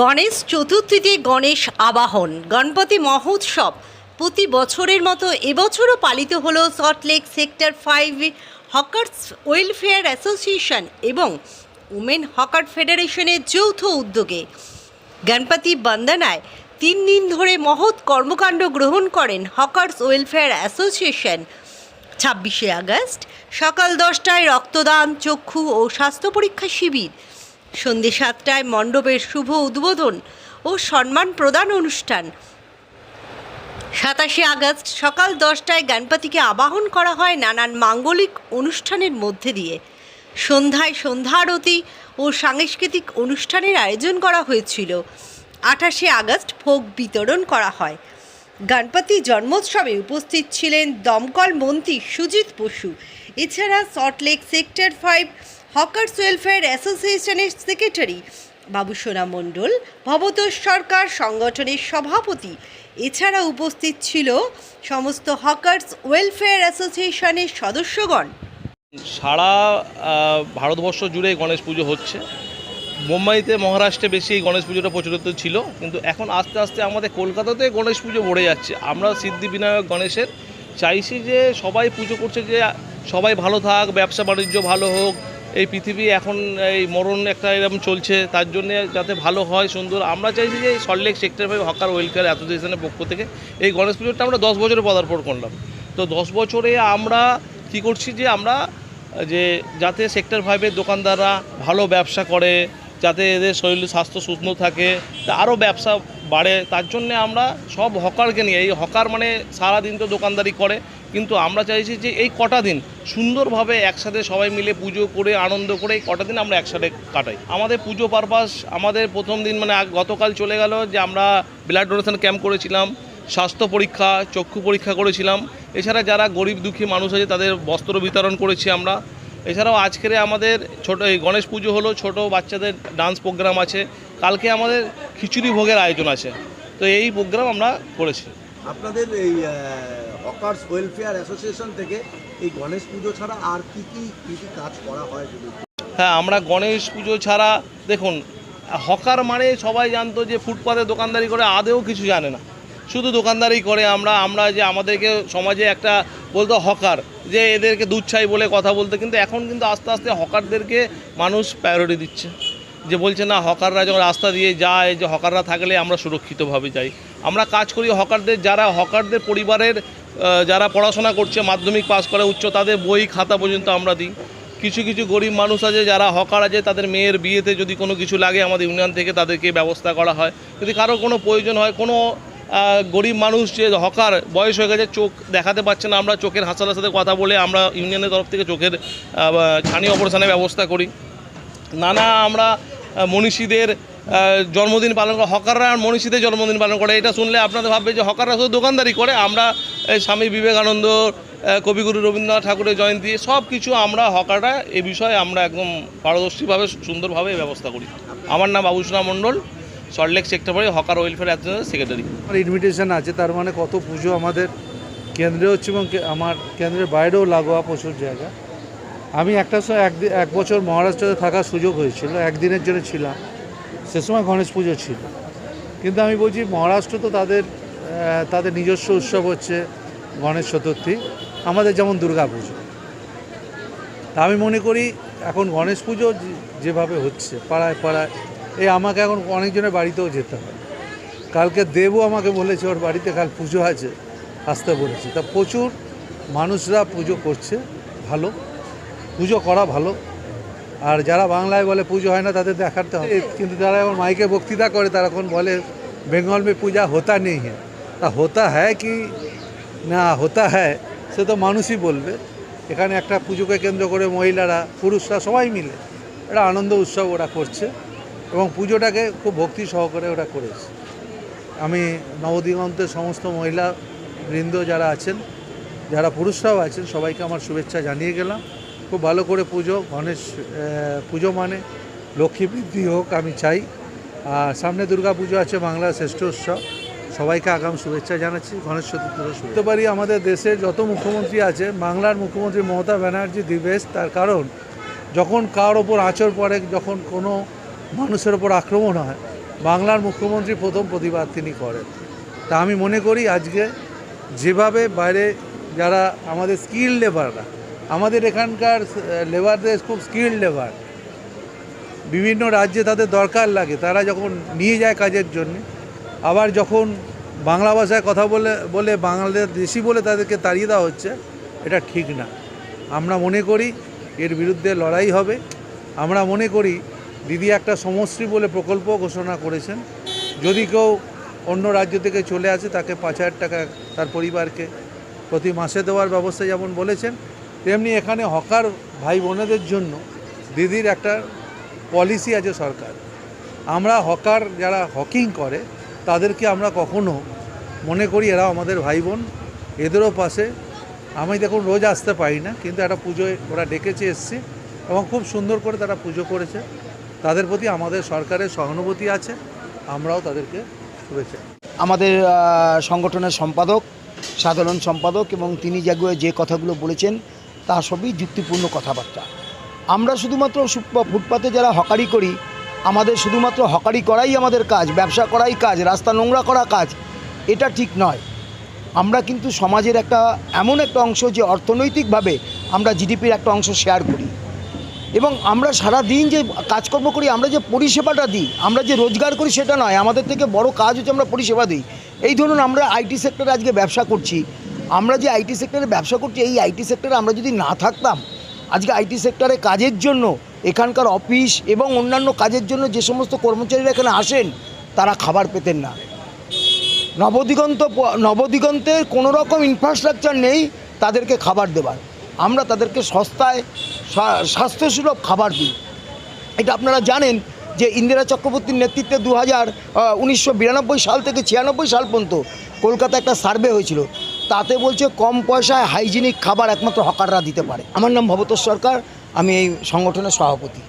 গণেশ চতুর্থীতে গণেশ আবাহন। গণপতি মহোৎসব প্রতি বছরের মতো এবছরও পালিত হলো Salt Lake sector five hawkers welfare association এবং উমেন হকার ফেডারেশনের যৌথ উদ্যোগে। গণপতি বন্দনায় তিন দিন ধরে মহৎ কর্মকাণ্ড গ্রহণ করেন হকার্স ওয়েলফেয়ার অ্যাসোসিয়েশন ছাব্বিশে আগস্ট সকাল দশটায় রক্তদান, চক্ষু ও স্বাস্থ্য পরীক্ষা শিবির। সন্ধে সাতটায় মণ্ডপের শুভ উদ্বোধন ও সম্মান প্রদান অনুষ্ঠান। সাতাশে আগস্ট সকাল দশটায় গণপতিকে আবাহন করা হয় নানান মাঙ্গলিক অনুষ্ঠানের মধ্যে দিয়ে। সন্ধ্যায় সন্ধ্যা আরতি ও সাংস্কৃতিক অনুষ্ঠানের আয়োজন করা হয়েছিল। আঠাশে আগস্ট ভোগ বিতরণ করা হয়। গণপতি জন্মোৎসবে উপস্থিত ছিলেন দমকল মন্ত্রী সুজিত বসু। এছাড়া Salt Lake sector five hawkers welfare অ্যাসোসিয়েশনের সেক্রেটারি বাবুসোনা মণ্ডল ভবতোষ সরকার সংগঠনের সভাপতি। এছাড়া উপস্থিত ছিল সমস্ত হকার্স ওয়েলফেয়ার অ্যাসোসিয়েশনের সদস্যগণ। সারা ভারতবর্ষ জুড়ে গণেশ পুজো হচ্ছে। মুম্বাইতে, মহারাষ্ট্রে বেশি এই গণেশ পুজোটা প্রচলিত ছিল। কিন্তু এখন আস্তে আস্তে আমাদের কলকাতাতে গণেশ পুজো ভরে যাচ্ছে। আমরা সিদ্ধিবিনায়ক গণেশের চাইছি যে সবাই পুজো করছে, যে সবাই ভালো থাক ব্যবসা বাণিজ্য ভালো হোক এই পৃথিবী এখন এই মরণ একটা এরকম চলছে, তার জন্যে যাতে ভালো হয়, সুন্দর। আমরা চাইছি যে এই Salt Lake sector five hawker welfare অ্যাসোসিয়েশনের পক্ষ থেকে এই গণেশ পুজোটা আমরা দশ বছরে পদার্পণ করলাম। তো দশ বছরে আমরা কি করছি যে আমরা, যে যাতে সেক্টর ফাইভের দোকানদাররা ভালো ব্যবসা করে, যাতে এদের শরীর স্বাস্থ্য সুস্থ থাকে, তা আরও ব্যবসা বাড়ে, তার জন্যে আমরা সব হকারকে নিয়ে, এই হকার মানে সারাদিন তো দোকানদারি করে কিন্তু আমরা চাইছি যে এই কটা দিন সুন্দরভাবে একসাথে সবাই মিলে পুজো করে, আনন্দ করে এই কটা দিন আমরা একসাথে কাটাই। আমাদের পুজো পারপাস, আমাদের প্রথম দিন মানে গতকাল চলে গেল যে আমরা ব্লাড ডোনেশন ক্যাম্প করেছিলাম, স্বাস্থ্য পরীক্ষা, চক্ষু পরীক্ষা করেছিলাম। এছাড়া যারা গরিব দুঃখী মানুষ আছে, তাদের বস্ত্র বিতরণ করেছি আমরা। এছাড়াও আজকের আমাদের ছোট, এই গণেশ পুজো হলো, ছোট বাচ্চাদের ডান্স প্রোগ্রাম আছে। কালকে আমাদের খিচুড়ি ভোগের আয়োজন আছে। তো এই প্রোগ্রাম আমরা করেছি। আপনাদের এই হকার্স ওয়েলফেয়ার অ্যাসোসিয়েশন থেকে এই গণেশ পুজো ছাড়া আর কি কি কি কি কাজ করা হয় হ্যাঁ আমরা গণেশ পুজো ছাড়া, দেখুন, হকার মানে সবাই জানতো যে ফুটপাতে দোকানদারি করে, আদেও কিছু জানে না। শুধু দোকানদারি করে আমরা আমরা যে আমাদেরকে সমাজে একটা বলতো হকার, যে এদেরকে দুধ চাই বলে কথা বলতে, কিন্তু এখন কিন্তু আস্তে আস্তে হকারদেরকে মানুষ প্রায়োরিটি দিচ্ছে। যে বলছে না, হকাররা যখন রাস্তা দিয়ে যায়, যে হকাররা থাকলে আমরা সুরক্ষিতভাবে যাই। আমরা কাজ করি হকারদের, যারা হকারদের পরিবারের যারা পড়াশোনা করছে, মাধ্যমিক পাস করে, উচ্চ, তাদের বই, খাতা পর্যন্ত আমরা দিই। কিছু কিছু গরিব মানুষ আছে, যারা হকার আছে, তাদের মেয়ের বিয়েতে যদি কোনো কিছু লাগে আমাদের ইউনিয়ন থেকে, তাদেরকে ব্যবস্থা করা হয়। যদি কারও কোনো প্রয়োজন হয়, কোনো গরিব মানুষ যে হকার, বয়স হয়ে গেছে, চোখ দেখাতে পারছে না, আমরা চোখের হাসপাতালের সাথে কথা বলে আমরা ইউনিয়নের তরফ থেকে চোখের ছানি অপারেশনের ব্যবস্থা করি। নানা আমরা মনীষীদের জন্মদিন পালন করে, হকাররা আর মনীষীদের জন্মদিন পালন করে। এটা শুনলে আপনাদের ভাববে যে হকাররা শুধু দোকানদারি করে, আমরা এই স্বামী বিবেকানন্দ কবিগুরু রবীন্দ্রনাথ ঠাকুরের জয়ন্তী সব কিছু আমরা হকাররা এ বিষয়ে আমরা একদম পারদর্শীভাবে, সুন্দরভাবে ব্যবস্থা করি। আমার নাম Babusona Mondal Salt Lake sector পরে হকার ওয়েলফেয়ার অ্যাসোসিয়েশনের সেক্রেটারি আমার ইনভিটেশন আছে, তার মানে কত পুজো আমাদের কেন্দ্রে হচ্ছে এবং আমার কেন্দ্রের বাইরেও লাগোয়া প্রচুর জায়গা। আমি একটা সময় এক বছর মহারাষ্ট্রে থাকার সুযোগ হয়েছিল, একদিনের জন্য ছিলাম। সে সময় গণেশ পুজো ছিল। কিন্তু আমি বলছি, মহারাষ্ট্র তো তাদের তাদের নিজস্ব উৎসব হচ্ছে গণেশ চতুর্থী। আমাদের যেমন দুর্গা পুজো। তা আমি মনে করি, এখন গণেশ পুজো যেভাবে হচ্ছে, পাড়ায় পাড়ায়, এই আমাকে এখন অনেকজনের বাড়িতেও যেতে হয়। কালকে দেবও আমাকে বলেছে, ওর বাড়িতে কাল পুজো আছে। আসতে বলেছে। তা প্রচুর মানুষরা পুজো করছে, ভালো। পুজো করা ভালো। আর যারা বাংলায় বলে পুজো হয় না, তাদের দেখাতে হবে। কিন্তু যারা এখন মাইকে বক্তৃতা করে, তারা এখন বলে বেঙ্গল মে পূজা হতা নেই হ্যাঁ তা হতা হ্যায় কি? না, হতা হ্যায়, সে তো মানুষই বলবে। এখানে একটা পুজোকে কেন্দ্র করে মহিলারা, পুরুষরা সবাই মিলে একটা আনন্দ উৎসব ওরা করছে এবং পুজোটাকে খুব ভক্তি সহকারে ওরা করেছে। আমি নবদিগন্তের সমস্ত মহিলা বৃন্দ যারা আছেন, যারা পুরুষরাও আছেন, সবাইকে আমার শুভেচ্ছা জানিয়ে গেলাম। খুব ভালো করে পুজো, গণেশ পুজো মানে লক্ষ্মী বৃদ্ধি হোক আমি চাই। আর সামনে দুর্গা পুজো আছে বাংলার শ্রেষ্ঠ উৎসব। সবাইকে আগাম শুভেচ্ছা জানাচ্ছি, গণেশ চতুর্থী শুনতে পারি আমাদের দেশের যত মুখ্যমন্ত্রী আছে, বাংলার মুখ্যমন্ত্রী মমতা ব্যানার্জি, দিবেশ, তার কারণ, যখন কার ওপর আঁচড় পড়ে, যখন কোনো মানুষের ওপর আক্রমণ হয়, বাংলার মুখ্যমন্ত্রী প্রথম প্রতিবাদ তিনি করেন। তা আমি মনে করি আজকে যেভাবে বাইরে যারা আমাদের স্কিল লেবাররা আমাদের এখানকার লেবারদের খুব স্কিল্ড লেবার বিভিন্ন রাজ্যে তাদের দরকার লাগে, তারা যখন নিয়ে যায় কাজের জন্য, আবার যখন বাংলা ভাষায় কথা বলে বলে বাংলাদেশ দেশি বলে তাদেরকে তাড়িয়ে দেওয়া হচ্ছে, এটা ঠিক না। আমরা মনে করি এর বিরুদ্ধে লড়াই হবে। আমরা মনে করি দিদি একটা সমশ্রী বলে প্রকল্প ঘোষণা করেছেন। যদি কেউ অন্য রাজ্য থেকে চলে আসে, তাকে পাঁচ হাজার টাকা তার পরিবারকে প্রতি মাসে দেওয়ার ব্যবস্থা যেমন বলেছেন তেমনি এখানে হকার ভাই বোনেদের জন্য দিদির একটা পলিসি আছে সরকার। আমরা হকার যারা হকিং করে, তাদেরকে আমরা কখনো মনে করি এরা আমাদের ভাই বোন এদেরও পাশে। আমি দেখুন রোজ আসতে পারি না, কিন্তু একটা পুজোয় ওরা ডেকেছে এসছি এবং খুব সুন্দর করে তারা পুজো করেছে। তাদের প্রতি আমাদের সরকারের সহানুভূতি আছে, আমরাও তাদেরকে শুভেচ্ছা আমাদের সংগঠনের সম্পাদক, সাধারণ সম্পাদক এবং তিনি যে কথাগুলো বলেছেন তা সবই যুক্তিপূর্ণ কথাবার্তা। আমরা শুধুমাত্র ফুটপাতে যারা হকারি করি, আমাদের শুধুমাত্র হকারি করাই আমাদের কাজ, ব্যবসা করাই কাজ, রাস্তা নোংরা করা কাজ, এটা ঠিক নয়। আমরা কিন্তু সমাজের একটা এমন একটা অংশ যে অর্থনৈতিকভাবে আমরা জিডিপির একটা অংশ শেয়ার করি। এবং আমরা সারা দিন যে কাজকর্ম করি, আমরা যে পরিষেবাটা দিই, আমরা যে রোজগার করি সেটা নয়, আমাদের থেকে বড় কাজ হচ্ছে আমরা পরিষেবা দিই। এই ধরুন আমরা আইটি সেক্টরে আজকে ব্যবসা করছি আমরা যে আইটি সেক্টরে ব্যবসা করছি, এই আইটি সেক্টরে আমরা যদি না থাকতাম, আজকে আইটি সেক্টরে কাজের জন্য, এখানকার অফিস এবং অন্যান্য কাজের জন্য যে সমস্ত কর্মচারীরা এখানে আসেন, তারা খাবার পেতেন না। নবদিগন্ত নবদিগন্তের কোনো রকম ইনফ্রাস্ট্রাকচার নেই তাদেরকে খাবার দেবার। আমরা তাদেরকে সস্তায় স্বা- স্বাস্থ্যসুলভ খাবার দিই। এটা আপনারা জানেন যে ইন্দিরা চক্রবর্তীর নেতৃত্বে দু হাজার সাল থেকে ছিয়ানব্বই সাল পর্যন্ত কলকাতা একটা সার্ভে হয়েছিল। তাতে বলছে কম পয়সায় হাইজিনিক খাবার একমাত্র হকাররা দিতে পারে। আমার নাম ভবতোষ সরকার, আমি এই সংগঠনের সভাপতি।